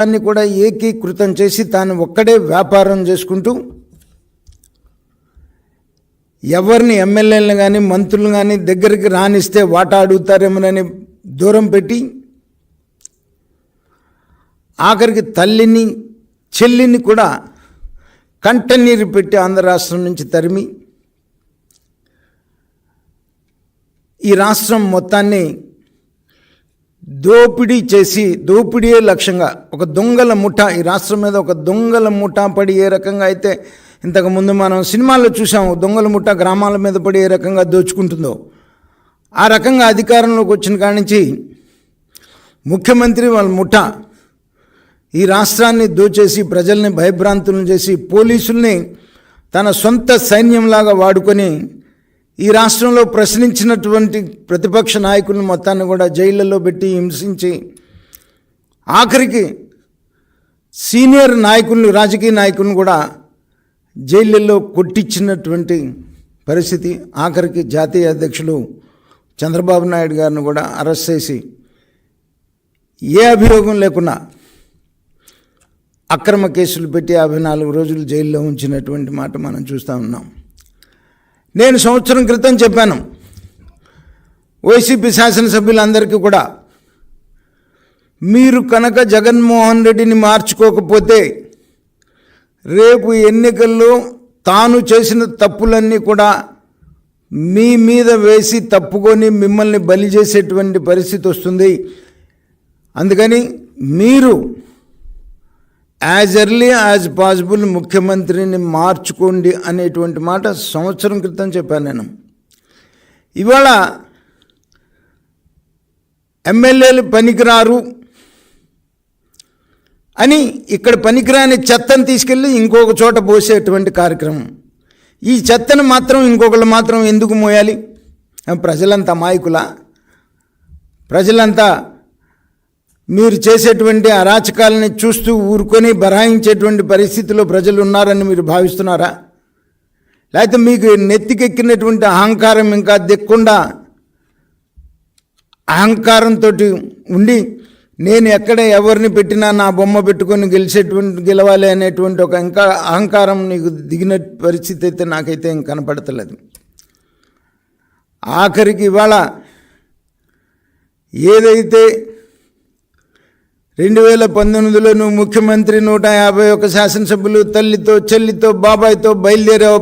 దాన్ని కూడా ఏకీకృతం చేసి తాను ఒక్కడే వ్యాపారం చేసుకుంటూ ఎవరిని ఎమ్మెల్యేలను కానీ మంత్రులు కానీ దగ్గరికి రానిస్తే వాటా అడుగుతారేమోనని దూరం పెట్టి ఆఖరికి తల్లిని చెల్లిని కూడా కంటనీరు పెట్టి ఆంధ్ర రాష్ట్రం నుంచి తరిమి ఈ రాష్ట్రం మొత్తాన్ని దోపిడీ చేసి దోపిడీయే లక్ష్యంగా ఒక దొంగల ముఠ ఈ రాష్ట్రం మీద ఒక దొంగల ముఠ పడి ఏ రకంగా అయితే ఇంతకుముందు మనం సినిమాల్లో చూసాము దొంగల ముఠ గ్రామాల మీద పడి ఏ రకంగా దోచుకుంటుందో ఆ రకంగా అధికారంలోకి వచ్చిన కాడి నుంచి ముఖ్యమంత్రి వాళ్ళ ముఠ ఈ రాష్ట్రాన్ని దోచేసి ప్రజల్ని భయభ్రాంతులను చేసి పోలీసుల్ని తన సొంత సైన్యంలాగా వాడుకొని ఈ రాష్ట్రంలో ప్రశ్నించినటువంటి ప్రతిపక్ష నాయకులను మొత్తాన్ని కూడా జైళ్ళల్లో పెట్టి హింసించి ఆఖరికి సీనియర్ నాయకులను రాజకీయ నాయకులను కూడా జైళ్ళల్లో కొట్టించినటువంటి పరిస్థితి. ఆఖరికి జాతీయ అధ్యక్షులు చంద్రబాబు నాయుడు గారిని కూడా అరెస్ట్ చేసి ఏ అభియోగం లేకున్నా అక్రమ కేసులు పెట్టి యాభై నాలుగు రోజులు జైల్లో ఉంచినటువంటి మాట మనం చూస్తూ ఉన్నాం. నేను సంవత్సరం క్రితం చెప్పాను. వైసీపీ శాసనసభ్యులందరికీ కూడా. మీరు కనుక జగన్మోహన్ రెడ్డిని మార్చుకోకపోతే రేపు ఎన్నికల్లో తాను చేసిన తప్పులన్నీ కూడా మీ మీద వేసి తప్పుకొని మిమ్మల్ని బలి చేసేటువంటి పరిస్థితి వస్తుంది. అందుకని మీరు యాజ్ ఎర్లీ యాజ్ పాసిబుల్ ముఖ్యమంత్రిని మార్చుకోండి అనేటువంటి మాట సంవత్సరం క్రితం చెప్పాను నేను. ఇవాళ ఎమ్మెల్యేలు పనికిరారు అని ఇక్కడ పనికిరాని చెత్తను తీసుకెళ్ళి ఇంకొక చోట పోసేటువంటి కార్యక్రమం. ఈ చెత్తను మాత్రం ఇంకొకళ్ళు మాత్రం ఎందుకు మోయాలి? ప్రజలంతా మాయకుల? ప్రజలంతా మీరు చేసేటువంటి అరాచకాలని చూస్తూ ఊరుకొని బరాయించేటువంటి పరిస్థితిలో ప్రజలు ఉన్నారని మీరు భావిస్తున్నారా? లేకపోతే మీకు నెత్తికెక్కినటువంటి అహంకారం ఇంకా దిక్కుండా అహంకారంతో ఉండి నేను ఎక్కడ ఎవరిని పెట్టినా నా బొమ్మ పెట్టుకొని గెలిచేటువంటి గెలవాలి అనేటువంటి ఒక ఇంకా అహంకారం నీకు దిగిన పరిస్థితి అయితే నాకైతే ఏం కనపడతలేదు. ఆఖరికి ఇవాళ ఏదైతే రెండు వేల పంతొమ్మిదిలో నువ్వు ముఖ్యమంత్రి నూట యాభై ఒక శాసనసభ్యులు తల్లితో చెల్లితో బాబాయ్తో బయలుదేరావు